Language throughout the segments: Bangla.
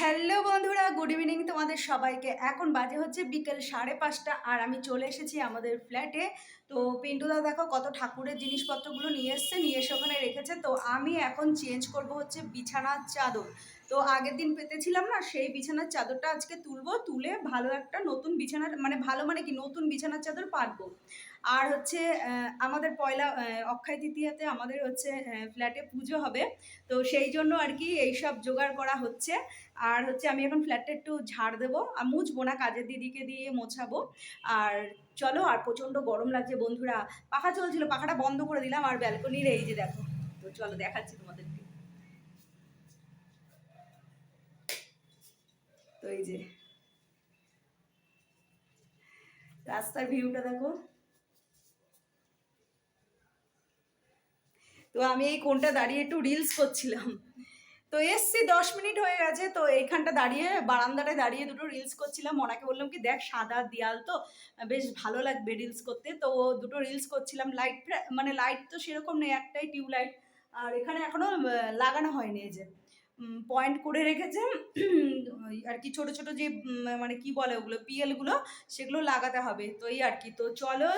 হ্যালো বন্ধুরা, গুড ইভিনিং তোমাদের সবাইকে। এখন বাজে হচ্ছে বিকেল সাড়ে পাঁচটা, আর আমি চলে এসেছি আমাদের ফ্ল্যাটে তো পিন্টু পিন্টুদা, দেখো কত ঠাকুরের জিনিসপত্রগুলো নিয়ে এসছে, নিয়ে এসে ওখানে রেখেছে। তো আমি এখন চেঞ্জ করব হচ্ছে বিছানার চাদর। তো আগের দিন পেতেছিলাম না, সেই বিছানার চাদরটা আজকে তুলবো, তুলে ভালো একটা নতুন বিছানার মানে ভালো মানে কি, নতুন বিছানার চাদর পাতবো আর হচ্ছে আমাদের পয়লা অক্ষয় তৃতীয়াতে আমাদের হচ্ছে ফ্ল্যাটে পুজো হবে। তো সেই জন্য আর কি এইসব জোগাড় করা হচ্ছে। আর হচ্ছে আমি এখন ফ্ল্যাটটা একটু ঝাড় দেবো, আর মুছবো না, কাজের দিদিকে দিয়ে মোছাবো। আর চলো আর প্রচণ্ড গরম লাগছে বন্ধুরা। পাখা চলছিল, পাখাটা বন্ধ করে দিলাম আর ব্যালকনির এই যে দেখো। তো চলো দেখাচ্ছি তোমাদেরকে। তো এই যে রাস্তার ভিউটা দেখো। তো আমি এই কোনটা দাঁড়িয়ে একটু রিলস করছিলাম। তো এসছি, দশ মিনিট হয়ে গেছে, তো এইখানটা দাঁড়িয়ে, বারান্দাটায় দাঁড়িয়ে দুটো রিলস করছিলাম। ওনাকে বললাম কি, দেখ, সাদা দেয়াল তো, বেশ ভালো লাগবে রিলস করতে। তো দুটো রিলস করছিলাম লাইট মানে লাইট তো সেরকম নেই, একটাই টিউবলাইট। আর এখানে এখনও লাগানো হয়নি এই যে পয়েন্ট করে রেখেছে। আর কি ছোট ছোট যে মানে কি বলে ওগুলো পিএলগুলো সেগুলো লাগাতে হবে। তো এই আর কি। তো চলো,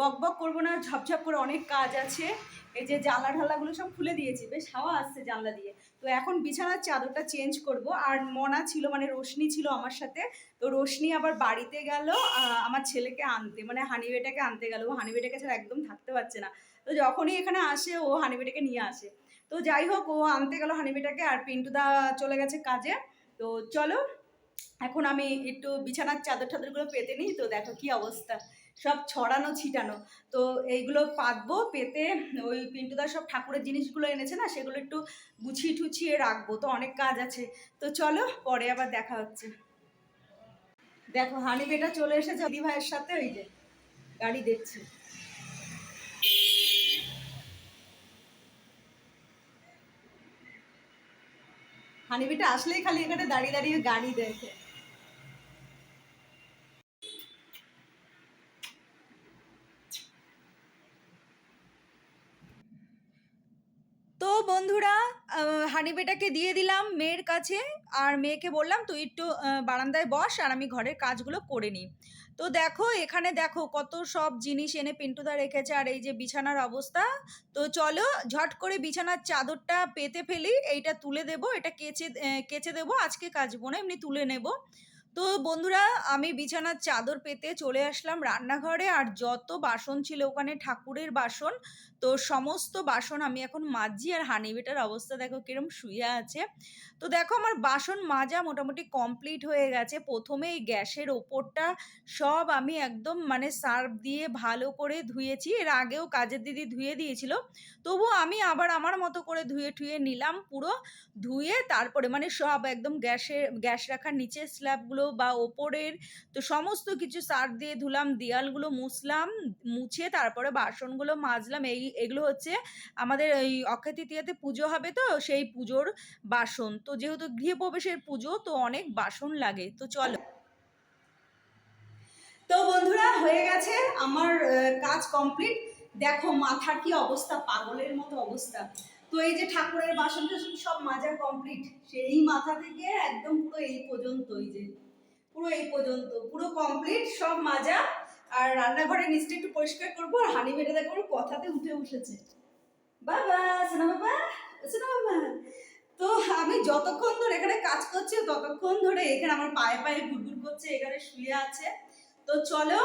বক বক করব না ঝপঝপ করে অনেক কাজ আছে। এই যে জানলা ঢালাগুলো সব খুলে দিয়েছি, বেশ হাওয়া আসছে জানলা দিয়ে। তো এখন বিছানার চাদরটা চেঞ্জ করব। আর মনা ছিল মানে রোশনি ছিল আমার সাথে। তো রোশনি আবার বাড়িতে গেল আমার ছেলেকে আনতে মানে হানিবেটাকে আনতে গেল। ও হানিবেটাকে ছাড়া একদম থাকতে পারছে না। তো যখনই এখানে আসে, ও হানিবেটাকে নিয়ে আসে। তো যাই হোক, ও আনতে গেল হানিবেটাকে আর পিন্টুদা চলে গেছে কাজে। তো চলো, এখন আমি একটু বিছানার চাদর টাদরগুলো পেতে নিই, তো দেখো কি অবস্থা। সব ছড়ানো, ছিটানো। তো এইগুলো পাতবো, পেতে ওই পিন্টুদার সব ঠাকুরের জিনিসগুলো এনেছে না, সেগুলো একটু গুছিয়ে টুছিয়ে রাখব, তো অনেক কাজ আছে। তো চলো, পরে আবার দেখা হচ্ছে। দেখো হানি বেটা চলে এসেছে দিদি ভাইয়ের সাথে, ওই যে গাড়ি দেখছে। হানি বেটা আসলেই খালি এখানে দাঁড়িয়ে দাঁড়িয়ে গাড়ি দেখে। বন্ধুরা হানিবেটাকে দিয়ে দিলাম মেয়ের কাছে আর মেয়েকে বললাম, তুই একটু বারান্দায় বস আর আমি ঘরের কাজগুলো করে নিই। তো দেখো, এখানে দেখো কত সব জিনিস এনে পিন্টুদা রেখেছে আর এই যে বিছানার অবস্থা। তো চলো, ঝট করে বিছানার চাদরটা পেতে ফেলি, এইটা তুলে দেব, এটা কেচে কেচে দেবো, আজকে কাচবো না, এমনি তুলে নেব। তো বন্ধুরা, আমি বিছানার চাদর পেতে চলে আসলাম রান্নাঘরে আর যত বাসন ছিল ওখানে ঠাকুরের বাসন, তো সমস্ত বাসন আমি এখন মাজছি আর হানিবেটার অবস্থা দেখো কিরম শুয়ে আছে। তো দেখো আমার বাসন মাজা মোটামুটি কমপ্লিট হয়ে গেছে। প্রথমে এই গ্যাসের ওপরটা সব আমি একদম মানে সার্ফ দিয়ে ভালো করে ধুয়েছি। এর আগেও কাজের দিদি ধুয়ে দিয়েছিল। তবু আমি আবার আমার মতো করে ধুয়ে টুয়ে নিলাম পুরো। ধুয়ে তারপরে মানে সব একদম গ্যাসের গ্যাস রাখার নিচের স্ল্যাবগুলো বা ওপরের তো সমস্ত কিছু সার্ফ দিয়ে ধুলাম, দেয়ালগুলো মুছলাম, মুছে তারপরে বাসনগুলো মাজলাম। এই, এগুলো হচ্ছে আমাদের ওই অক্ষয় তৃতীয়াতে পুজো হবে তো, সেই পুজোর বাসন। তো যেহেতু গৃহপ্রবেশের পুজো, তো অনেক বাসন লাগে। তো চলো। তো বন্ধুরা, হয়ে গেছে আমার কাজ কমপ্লিট। দেখো মাথার কি অবস্থা, পাগলের মতো অবস্থা। তো এই যে ঠাকুরের বাসন টাসন সব মাজা কমপ্লিট, সেই মাথা থেকে একদম পুরো এই পর্যন্ত, এই যে পুরো এই পর্যন্ত। পুরো কমপ্লিট সব মাজা। আর রান্নাঘরের নিচটা একটু পরিষ্কার করব, আর হানি বেটে দেখো কথাতে উঠে বসেছে বাবা শোনা বাবা শোনা বাবা। তো আমি যতক্ষণ ধরে এখানে কাজ করছি, ততক্ষণ ধরে এখানে আমার পায়ে পায়ে ঘুরঘুর করছে, এখানে শুয়ে আছে। তো চলো,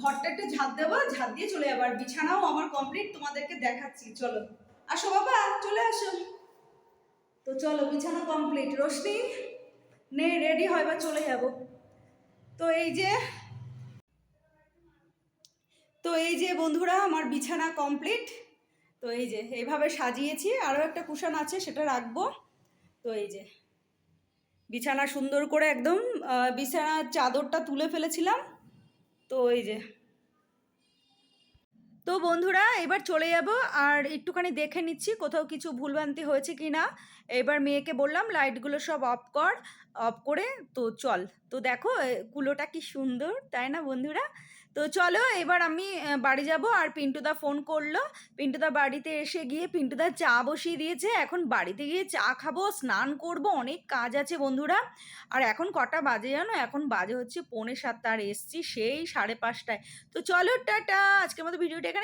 ঘরটা একটু ঝাঁপ দেবো, ঝাঁপ দিয়ে চলে যাব। আর বিছানাও আমার কমপ্লিট তোমাদেরকে দেখাচ্ছি। চলো, আসো বাবা, চলে আসো। তো চলো, বিছানা কমপ্লিট রোশনি, নে রেডি হয় বা চলে যাব। তো এই যে, তো এই যে বন্ধুরা, আমার বিছানা কমপ্লিট তো এই যে, এইভাবে সাজিয়েছি। আরও একটা কুশন আছে, সেটা রাখব। তো এই যে, বিছানা সুন্দর করে একদম বিছানার চাদরটা তুলে ফেলেছিলাম। তো এই যে তো বন্ধুরা, এবার চলে যাব আর একটুখানি দেখে নিচ্ছি কোথাও কিছু ভুলভ্রান্তি হয়েছে কি না। এবার মেয়েকে বললাম, লাইটগুলো সব অফ কর, অফ করে, তো চল। তো দেখো কুলোটা কি সুন্দর, তাই না বন্ধুরা? তো চলো এবার আমি বাড়ি যাব আর পিন্টুদা ফোন করল। পিন্টুদা বাড়িতে এসে গিয়ে পিন্টুদা চা বসিয়ে দিয়েছে। এখন বাড়িতে গিয়ে চা খাব, স্নান করব, অনেক কাজ আছে বন্ধুরা। আর এখন কটা বাজে জানো? এখন বাজে হচ্ছে পৌনে সাতটা, আর এসছি সেই সাড়ে পাঁচটায়। তো চলো, টাটা! আজকের মতো ভিডিওটা এখানে